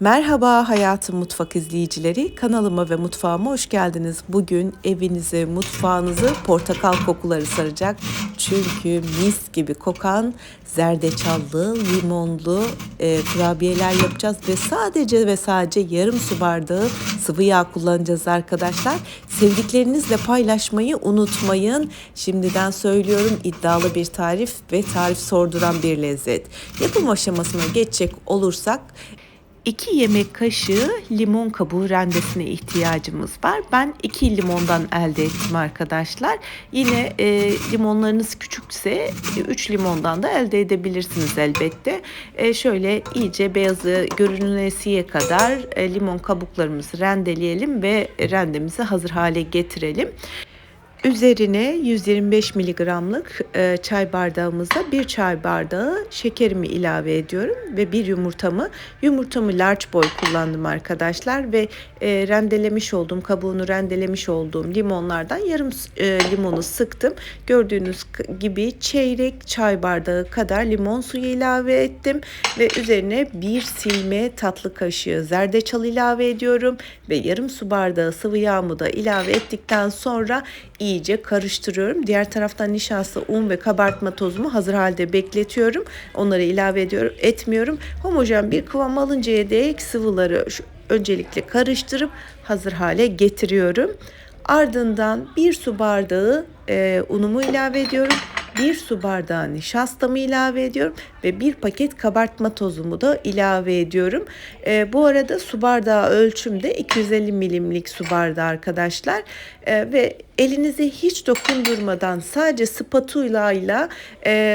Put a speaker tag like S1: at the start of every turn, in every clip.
S1: Merhaba Hayatım Mutfak izleyicileri. Kanalıma ve mutfağıma hoş geldiniz. Bugün evinizi, mutfağınızı portakal kokuları saracak. Çünkü mis gibi kokan zerdeçallı, limonlu e, kurabiyeler yapacağız ve sadece ve sadece yarım su bardağı sıvı yağ kullanacağız arkadaşlar. Sevdiklerinizle paylaşmayı unutmayın. Şimdiden söylüyorum iddialı bir tarif ve tarif sorduran bir lezzet. Yapım aşamasına geçecek olursak 2 yemek kaşığı limon kabuğu rendesine ihtiyacımız var. Ben 2 limondan elde ettim arkadaşlar. Yine e, limonlarınız küçükse 3 limondan da elde edebilirsiniz elbette. E, şöyle iyice beyazı görünesiye kadar e, limon kabuklarımızı rendeleyelim ve rendemizi hazır hale getirelim. Üzerine 125 miligramlık e, çay bardağımıza bir çay bardağı şekerimi ilave ediyorum ve bir yumurtamı yumurtamı large boy kullandım arkadaşlar ve e, rendelemiş olduğum kabuğunu rendelemiş olduğum limonlardan yarım e, limonu sıktım. Gördüğünüz gibi çeyrek çay bardağı kadar limon suyu ilave ettim ve üzerine bir silme tatlı kaşığı zerdeçal ilave ediyorum ve yarım su bardağı sıvı yağımı da ilave ettikten sonra iyice karıştırıyorum. Diğer taraftan nişasta, un ve kabartma tozumu hazır halde bekletiyorum. Onları ilave ediyorum, etmiyorum. Homojen bir kıvam alıncaya dek sıvıları öncelikle karıştırıp hazır hale getiriyorum. Ardından bir su bardağı e, unumu ilave ediyorum. Bir su bardağı nişastamı ilave ediyorum ve bir paket kabartma tozumu da ilave ediyorum. E, bu arada su bardağı ölçümde 250 milimlik su bardağı arkadaşlar e, ve elinizi hiç dokundurmadan sadece spatula ile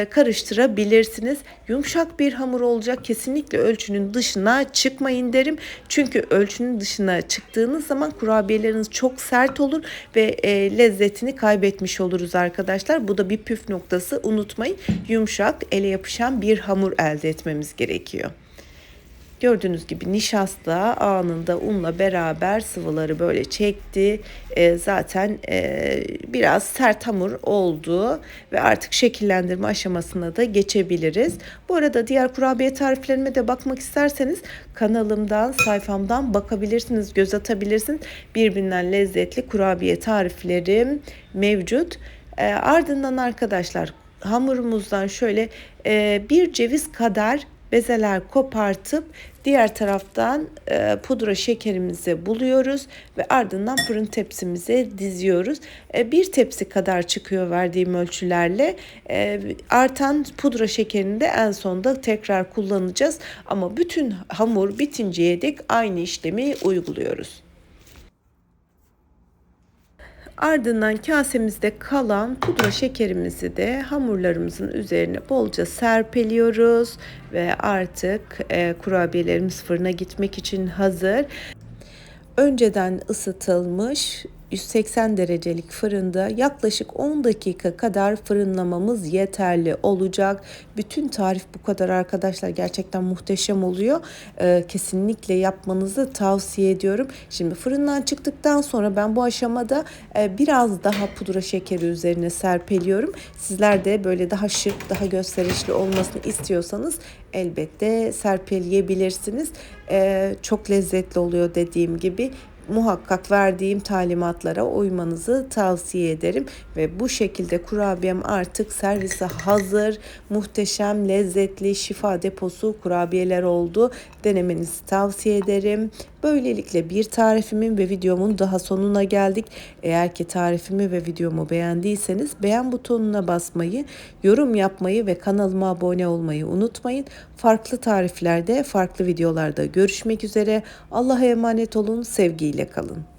S1: karıştırabilirsiniz. Yumuşak bir hamur olacak. Kesinlikle ölçünün dışına çıkmayın derim. Çünkü ölçünün dışına çıktığınız zaman kurabiyeleriniz çok sert olur ve e, lezzetini kaybetmiş oluruz arkadaşlar. Bu da bir püf noktası. Unutmayın. Yumuşak, ele yapışan bir hamur elde etmemiz gerekiyor. Gördüğünüz gibi nişasta anında unla beraber sıvıları böyle çekti. E, zaten e, biraz sert hamur oldu ve artık şekillendirme aşamasına da geçebiliriz. Bu arada diğer kurabiye tariflerime de bakmak isterseniz kanalımdan, sayfamdan bakabilirsiniz, göz atabilirsiniz. Birbirinden lezzetli kurabiye tariflerim mevcut. E, ardından arkadaşlar hamurumuzdan şöyle e, bir ceviz kadar bezeler kopartıp diğer taraftan e, pudra şekerimizi buluyoruz ve ardından fırın tepsimize diziyoruz. E, bir tepsi kadar çıkıyor verdiğim ölçülerle. E, artan pudra şekerini de en sonda tekrar kullanacağız. Ama bütün hamur bitinceye dek aynı işlemi uyguluyoruz. Ardından kasemizde kalan pudra şekerimizi de hamurlarımızın üzerine bolca serpeliyoruz ve artık e, kurabiyelerimiz fırına gitmek için hazır. Önceden ısıtılmış 180 derecelik fırında yaklaşık 10 dakika kadar fırınlamamız yeterli olacak. Bütün tarif bu kadar arkadaşlar gerçekten muhteşem oluyor. Ee, kesinlikle yapmanızı tavsiye ediyorum. Şimdi fırından çıktıktan sonra ben bu aşamada e, biraz daha pudra şekeri üzerine serpeliyorum. Sizler de böyle daha şık, daha gösterişli olmasını istiyorsanız elbette serpeleyebilirsiniz. Ee, çok lezzetli oluyor dediğim gibi muhakkak verdiğim talimatlara uymanızı tavsiye ederim. Ve bu şekilde kurabiyem artık servise hazır. Muhteşem lezzetli şifa deposu kurabiyeler oldu. Denemenizi tavsiye ederim. Böylelikle bir tarifimin ve videomun daha sonuna geldik. Eğer ki tarifimi ve videomu beğendiyseniz beğen butonuna basmayı yorum yapmayı ve kanalıma abone olmayı unutmayın. Farklı tariflerde farklı videolarda görüşmek üzere. Allah'a emanet olun sevgiyle kalın.